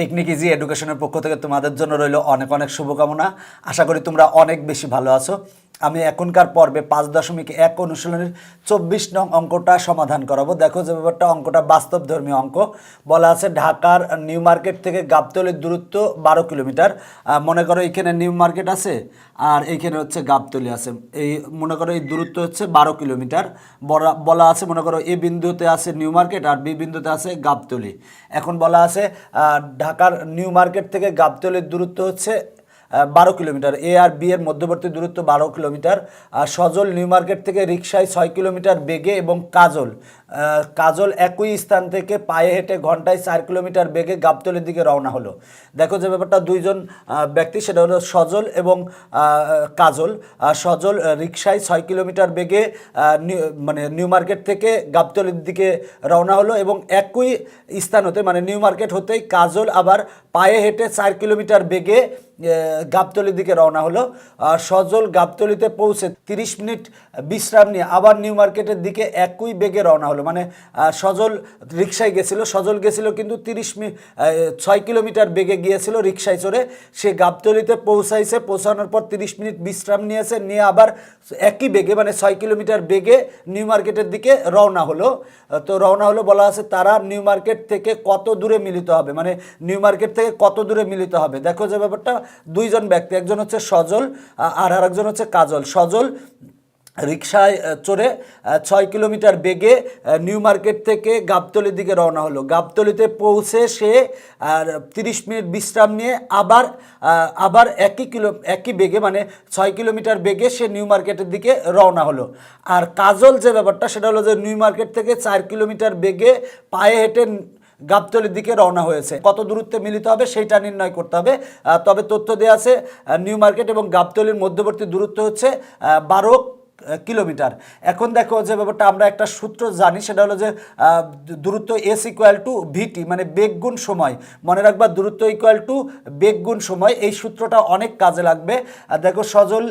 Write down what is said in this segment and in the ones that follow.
Technique easy এডুকেশনের পক্ষ থেকে তোমাদের জন্য রইল অনেক অনেক শুভকামনা। আশা করি তোমরা অনেক বেশি ভালো আছো। আমি এখনকার পর্বে পাঁচ দশমিক এক অনুশীলনের চব্বিশ নং অঙ্কটা সমাধান করাবো। দেখো যে ব্যাপারটা, অঙ্কটা বাস্তব ধর্মীয় অঙ্ক। বলা আছে ঢাকার নিউ মার্কেট থেকে গাবতলির দূরত্ব বারো কিলোমিটার। মনে করো এখানে নিউ মার্কেট আছে, আর এইখানে হচ্ছে গাবতলি আছে। এই মনে করো এই দূরত্ব হচ্ছে বারো কিলোমিটার। বলা আছে মনে করো এ বিন্দুতে আছে নিউ মার্কেট আর বি বিন্দুতে আছে গাবতলি। এখন বলা আছে ঢাকার নিউ মার্কেট থেকে গাবতলির দূরত্ব হচ্ছে বারো কিলোমিটার। এ আর বি এর মধ্যবর্তী দূরত্ব বারো কিলোমিটার। আর সজল নিউ মার্কেট থেকে রিক্সায় ছয় কিলোমিটার বেগে এবং কাজল। কাজল একই স্থান থেকে পায়ে হেঁটে ঘন্টায় চার কিলোমিটার বেগে গাবতলের দিকে রওনা হলো। দেখো যে ব্যাপারটা, দুইজন ব্যক্তি, সেটা হলো সজল এবং কাজল। সজল রিক্সায় ছয় কিলোমিটার বেগে মানে নিউ মার্কেট থেকে গাবতলের দিকে রওনা হলো এবং একই স্থান হতে মানে নিউ মার্কেট হতেই কাজল আবার পায়ে হেঁটে চার কিলোমিটার বেগে গাবতলির দিকে রওনা হলো। সজল গাবতলিতে পৌঁছে তিরিশ মিনিট বিশ্রাম নিয়ে আবার নিউ মার্কেটের দিকে একই বেগে রওনা হলো। মানে সজল রিক্সায় গেছিল, সজল গেছিল কিন্তু তিরিশ মিনিট ছয় কিলোমিটার বেগে গিয়েছিল রিক্সায় চড়ে। সে গাবতলিতে পৌঁছাইছে, পৌঁছানোর পর তিরিশ মিনিট বিশ্রাম নিয়েছে, নিয়ে আবার একই বেগে মানে ছয় কিলোমিটার বেগে নিউ মার্কেটের দিকে রওনা হলো। তো রওনা হলো বলা আছে তারা নিউ মার্কেট থেকে কত দূরে মিলিত হবে? মানে নিউ মার্কেট থেকে কত দূরে মিলিত হবে? দেখো যে ব্যাপারটা, দুইজন ব্যক্তি, একজন হচ্ছে সজল আর আরেকজন হচ্ছে কাজল। সজল রিক্সায় চড়ে ছয় কিলোমিটার বেগে নিউ মার্কেট থেকে গাবতলির দিকে রওনা হলো। গাবতলিতে পৌঁছে সে, আর তিরিশ মিনিট বিশ্রাম নিয়ে আবার আবার একই কিলো, একই বেগে মানে ছয় কিলোমিটার বেগে সে নিউ মার্কেটের দিকে রওনা হলো। আর কাজল যে ব্যাপারটা, সেটা হলো যে নিউ মার্কেট থেকে চার কিলোমিটার বেগে পায়ে হেঁটে গাবতলির দিকে রওনা হয়েছে। কত দূরত্বে মিলিত হবে, সেইটা নির্ণয় করতে হবে। তবে তথ্য দেওয়া আছে নিউ মার্কেট এবং গাবতলির মধ্যবর্তী দূরত্ব হচ্ছে বারো কিলোমিটার। এখন দেখো যে ব্যাপারটা, আমরা একটা সূত্র জানি, সেটা হলো যে দূরত্ব এস ইকুয়াল টু ভিটি মানে বেগগুণ সময়। মনে রাখবা, দূরত্ব ইকুয়াল টু বেগগুণ সময়, এই সূত্রটা অনেক কাজে লাগবে। দেখো, সজল,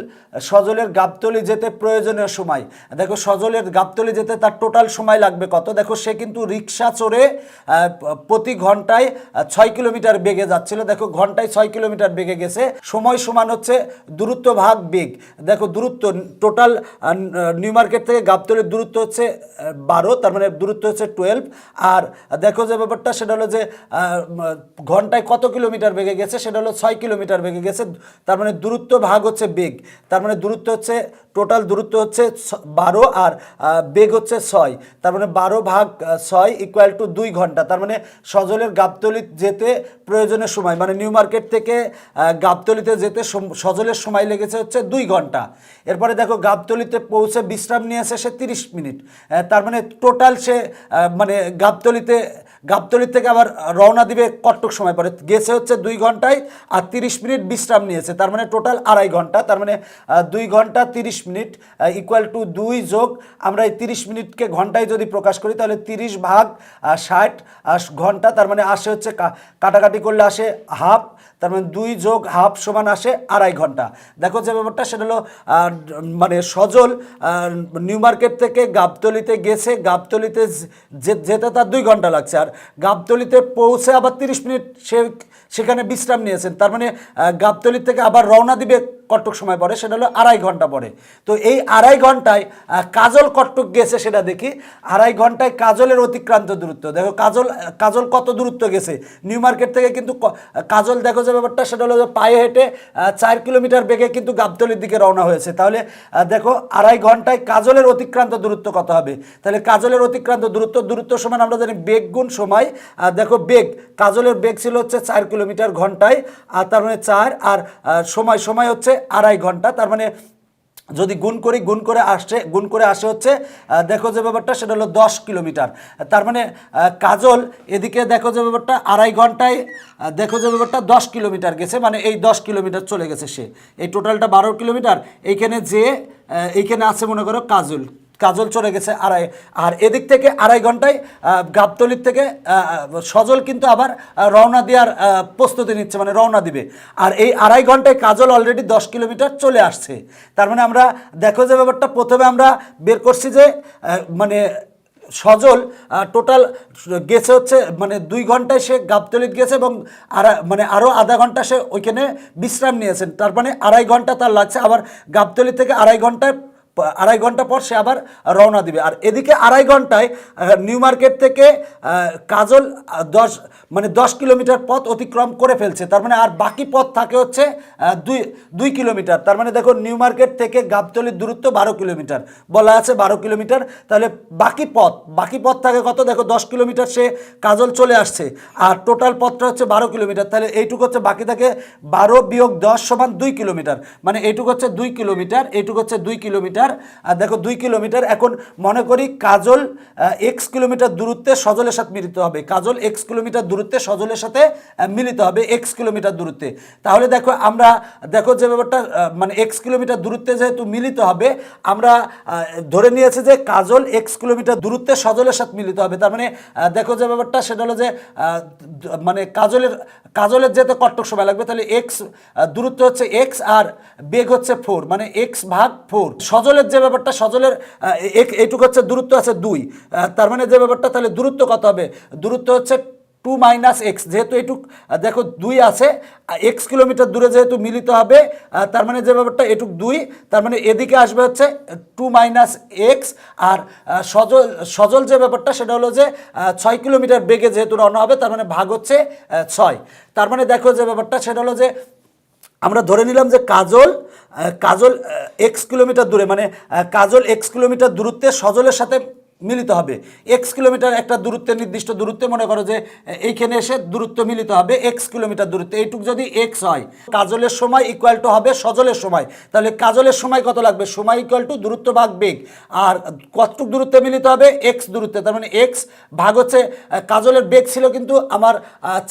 সজলের গাবতলি যেতে প্রয়োজনীয় সময়। দেখো, সজলের গাবতলি যেতে তার টোটাল সময় লাগবে কত? দেখো, সে কিন্তু রিক্সা চড়ে প্রতি ঘন্টায় ছয় কিলোমিটার বেগে যাচ্ছিল। দেখো, ঘন্টায় ছয় কিলোমিটার বেগে গেছে। সময় সমান হচ্ছে দূরত্ব ভাগ বেগ। দেখো, দূরত্ব টোটাল নিউ মার্কেট থেকে গাবতলির দূরত্ব হচ্ছে বারো, তার মানে দূরত্ব হচ্ছে টুয়েলভ আর দেখো যে ব্যাপারটা, সেটা হলো যে ঘন্টায় কত কিলোমিটার বেগে গেছে, সেটা হলো ছয় কিলোমিটার বেগে গেছে, তার মানে দূরত্ব ভাগ হচ্ছে বেগ। তার মানে দূরত্ব হচ্ছে টোটাল দূরত্ব হচ্ছে বারো আর বেগ হচ্ছে ছয়। তার মানে বারো ভাগ ছয় ইকুয়াল টু দুই ঘণ্টা। তার মানে সজলের গাবতলি যেতে প্রয়োজনের সময় মানে নিউ মার্কেট থেকে গাবতলিতে যেতে সজলের সময় লেগেছে হচ্ছে দুই ঘণ্টা। এরপরে দেখো গাবতলিতে পৌঁছে বিশ্রাম নিয়েছে সে তিরিশ মিনিট। তার মানে টোটাল সে মানে গাবতলিতে, গাবতলির থেকে আবার রওনা দিবে কটক সময় পরে। গেছে হচ্ছে দুই ঘন্টায় আর তিরিশ মিনিট বিশ্রাম নিয়েছে। তার মানে টোটাল আড়াই ঘণ্টা। তার মানে দুই ঘণ্টা তিরিশ মিনিট ইকুয়াল টু দুই যোগ আমরা এই তিরিশ মিনিটকে ঘন্টায় যদি প্রকাশ করি, তাহলে তিরিশ ভাগ ষাট ঘণ্টা। তার মানে আসে হচ্ছে কাটাকাটি করলে আসে হাফ তার মানে দুই যোগ হাফ সমান আসে আড়াই ঘণ্টা। দেখো যে ব্যাপারটা সেটা হলো মানে সজল নিউ মার্কেট থেকে গাবতলিতে গেছে গাবতলিতে যেতে তার দুই ঘণ্টা লাগছে। আর গাবতলিতে পৌঁছে আবার তিরিশ মিনিট সে সেখানে বিশ্রাম নিয়েছেন। তার মানে আহ, গাবতলি থেকে আবার রওনা দিবে কটক সময় পরে সেটা হলো আড়াই ঘণ্টা পরে। তো এই আড়াই ঘন্টায় কাজল কটক গেছে সেটা দেখি। আড়াই ঘন্টায় কাজলের অতিক্রান্ত দূরত্ব। দেখো কাজল কাজল কত দূরত্ব গেছে। নিউ মার্কেট থেকে কিন্তু কাজল দেখো যে ব্যাপারটা সেটা হলো যে পায়ে হেঁটে চার কিলোমিটার বেগে কিন্তু গাবতলির দিকে রওনা হয়েছে। তাহলে দেখো, আড়াই ঘন্টায় কাজলের অতিক্রান্ত দূরত্ব কত হবে? তাহলে কাজলের অতিক্রান্ত দূরত্ব দূরত্ব সমান আমরা জানি বেগ গুণ সময়। দেখো, বেগ, কাজলের বেগ ছিল হচ্ছে চার কিলোমিটার ঘন্টায়, আর তার মানে চার, আর সময় সময় হচ্ছে আড়াই ঘণ্টা। তার মানে যদি গুণ করি, গুণ করে আসছে, গুণ করে আসে হচ্ছে দেখো যে ব্যাপারটা, সেটা হলো দশ কিলোমিটার। তার মানে কাজল, এদিকে দেখো যে ব্যাপারটা, আড়াই ঘন্টায় দেখো যে ব্যাপারটা, দশ কিলোমিটার গেছে মানে এই দশ কিলোমিটার চলে গেছে সে। এই টোটালটা বারো কিলোমিটার, এইখানে যে এইখানে আছে মনে করো কাজল। কাজল চলে গেছে আড়াই আর এদিক থেকে আড়াই ঘন্টায় গাবতলির থেকে সজল কিন্তু আবার রওনা দেওয়ার প্রস্তুতি নিচ্ছে মানে রওনা দিবে। আর এই আড়াই ঘন্টায় কাজল অলরেডি দশ কিলোমিটার চলে আসছে। তার মানে আমরা, দেখো যে ব্যাপারটা, প্রথমে আমরা বের করছি যে মানে সজল টোটাল গেছে হচ্ছে মানে দুই ঘন্টায় সে গাবতলিত গেছে এবং আড়াই মানে আরও আধা ঘণ্টা সে ওইখানে বিশ্রাম নিয়েছেন। তার মানে আড়াই ঘণ্টা তার লাগছে। আবার গাবতলি থেকে আড়াই ঘন্টায় আড়াই ঘণ্টা পর সে আবার রওনা দিবে। আর এদিকে আড়াই ঘন্টায় নিউ মার্কেট থেকে কাজল দশ মানে দশ কিলোমিটার পথ অতিক্রম করে ফেলছে। তার মানে আর বাকি পথ থাকে হচ্ছে দুই দুই কিলোমিটার। তার মানে দেখো নিউ মার্কেট থেকে গাবতলির দূরত্ব বারো কিলোমিটার। বলা আছে বারো কিলোমিটার। তাহলে বাকি পথ বাকি পথ থাকে কত? দেখো, দশ কিলোমিটার সে কাজল চলে আসছে। আর টোটাল পথটা হচ্ছে বারো কিলোমিটার। তাহলে এইটুকু হচ্ছে বাকি থাকে বারো বিয়োগ দশ সমান দুই কিলোমিটার। মানে এইটুকু হচ্ছে দুই কিলোমিটার, এইটুকু হচ্ছে দুই কিলোমিটার। আর দেখো দুই কিলোমিটার। এখন মনে করি কাজল এক্স কিলোমিটার দূরত্বে সজলের সাথে মিলিত হবে। কাজল এক্স কিলোমিটার দূরত্বে সজলের সাথে মিলিত হবে এক্স কিলোমিটার দূরত্বে। তাহলে দেখো আমরা, দেখো যে ব্যাপারটা মানে এক্স কিলোমিটার দূরত্বে যেহেতু মিলিত হবে, আমরা ধরে নিয়েছি যে কাজল এক্স কিলোমিটার দূরত্বে সজলের সাথে মিলিত হবে। তার মানে দেখো যে ব্যাপারটা, সেটা হলো যে মানে কাজলের কাজলের যেতে কট্টক সময় লাগবে, তাহলে এক্স দূরত্ব হচ্ছে এক্স আর বেগ হচ্ছে ফোর মানে এক্স ভাগ ফোর সজলের যে ব্যাপারটা, সজলের এইটুকু হচ্ছে দূরত্ব আছে দুই। তার মানে যে ব্যাপারটা, তাহলে দূরত্ব কত হবে? দূরত্ব হচ্ছে টু মাইনাস এক্স, যেহেতু এটুক দেখো দুই আছে এক্স কিলোমিটার দূরে যেহেতু মিলিত হবে তার মানে যে ব্যাপারটা, এটুক দুই, তার মানে এদিকে আসবে হচ্ছে টু মাইনাস এক্স, আর সজল সজল যে ব্যাপারটা, সেটা হলো যে ছয় কিলোমিটার বেগে যেহেতু রওনা হবে, তার মানে ভাগ হচ্ছে ছয়। তার মানে দেখো যে ব্যাপারটা, সেটা হলো যে আমরা ধরে নিলাম যে কাজল কাজল এক্স কিলোমিটার দূরে মানে কাজল এক্স কিলোমিটার দূরত্বে সজলের সাথে মিলিত হবে। এক্স কিলোমিটার একটা দূরত্বে নির্দিষ্ট দূরত্বে, মনে করো যে, এইখানে এসে দূরত্ব মিলিত হবে এক্স কিলোমিটার দূরত্বে। এইটুক যদি এক্স হয়, কাজলের সময় ইকুয়াল টু হবে সজলের সময়। তাহলে কাজলের সময় কত লাগবে? সময় ইকুয়াল টু দূরত্ব ভাগ বেগ। আর কতটুক দূরত্বে মিলিত হবে? এক্স দূরত্বে। তার মানে এক্স ভাগ হচ্ছে কাজলের বেগ ছিল কিন্তু আমার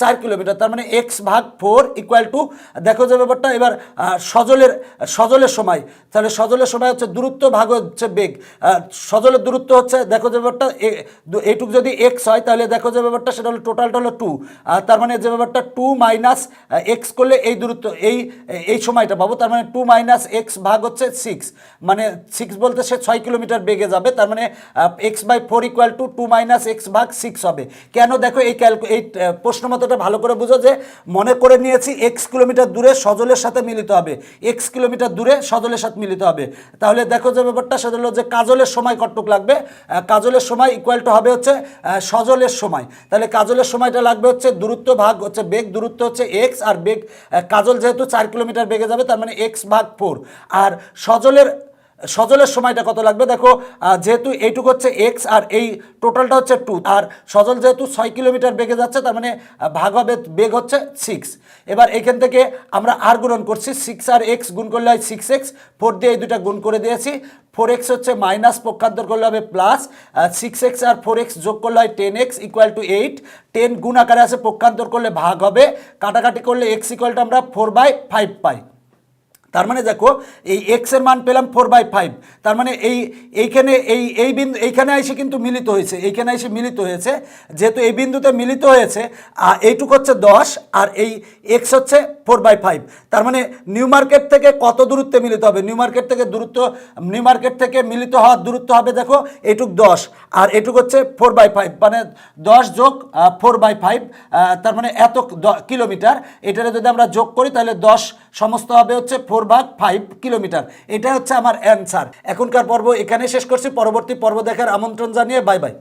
চার কিলোমিটার। তার মানে এক্স ভাগ ফোর ইকুয়াল টু দেখো যে ব্যাপারটা, এবার সজলের সজলের সময়। তাহলে সজলের সময় হচ্ছে দূরত্ব ভাগ হচ্ছে বেগ। সজলের দূরত্ব হচ্ছে দেখো যে ব্যাপারটা এইটুক যদি এক্স হয়, তাহলে দেখো যে ব্যাপারটা সেটা হলো টোটালটা হলো টু আর তার মানে যে ব্যাপারটা টু মাইনাস এক্স করলে এই দূরত্ব, এই এই সময়টা পাবো, তার মানে টু মাইনাস এক্স ভাগ হচ্ছে সিক্স মানে সিক্স বলতে সে ছয় কিলোমিটার বেগে যাবে, তার মানে x by four equal to two minus x ভাগ সিক্স হবে। কেন দেখো এই ক্যালকু এই প্রশ্ন মতোটা ভালো করে বুঝো যে, মনে করে নিয়েছি এক্স কিলোমিটার দূরে সজলের সাথে মিলিত হবে। এক্স কিলোমিটার দূরে সজলের সাথে মিলিত হবে। তাহলে দেখো যে ব্যাপারটা, সেটা হলো যে কাজলের সময় কতটুক লাগবে কাজলের সময় ইকুয়ালটা হবে হচ্ছে সজলের সময়। তাহলে কাজলের সময়টা লাগবে হচ্ছে দূরত্ব ভাগ হচ্ছে বেগ, দূরত্ব হচ্ছে এক্স আর বেগ কাজল যেহেতু চার কিলোমিটার বেগে যাবে, তার মানে এক্স ভাগ ফোর আর সজলের সজলের সময়টা কত লাগবে? দেখো যেহেতু এইটুকু হচ্ছে এক্স আর এই টোটালটা হচ্ছে টু আর সজল যেহেতু ছয় কিলোমিটার বেগে যাচ্ছে, তার মানে ভাগ হবে বেগ হচ্ছে সিক্স এবার এখান থেকে আমরা আর গুণন করছি সিক্স আর এক্স গুণ করলে হয় সিক্স এক্স ফোর দিয়ে এই দুটা গুণ করে দিয়েছি। ফোর এক্স হচ্ছে মাইনাস পক্ষান্তর করলে হবে প্লাস সিক্স এক্স আর ফোর এক্স যোগ করলে হয় ten x equal to eight ten গুণ আকারে আছে, পক্ষান্তর করলে ভাগ হবে, কাটাকাটি করলে এক্স ইকুয়াল টু আমরা ফোর বাই ফাইভ পাই। তার মানে দেখো, এই এক্সের মান পেলাম ফোর বাই ফাইভ তার মানে এই, এইখানে এই এই বিন্দু, এইখানে এসে কিন্তু মিলিত হয়েছে, এইখানে এসে মিলিত হয়েছে। যেহেতু এই বিন্দুতে মিলিত হয়েছে, আর এইটুক হচ্ছে দশ, আর এই এক্স হচ্ছে ফোর বাই ফাইভ তার মানে নিউ মার্কেট থেকে কত দূরত্বে মিলিত হবে? নিউ মার্কেট থেকে দূরত্ব নিউ মার্কেট থেকে মিলিত হওয়ার দূরত্ব হবে দেখো এটুক দশ, আর এটুক হচ্ছে ফোর বাই ফাইভ মানে দশ যোগ ফোর বাই ফাইভ তার মানে এত কিলোমিটার। এটারে যদি আমরা যোগ করি, তাহলে দশ সমস্ত হবে হচ্ছে ফোর ভাগ ফাইভ কিলোমিটার। এটা হচ্ছে আমার অ্যান্সার। এখনকার পর্ব এখানে শেষ করছি। পরবর্তী পর্ব দেখার আমন্ত্রণ জানিয়ে বাই বাই।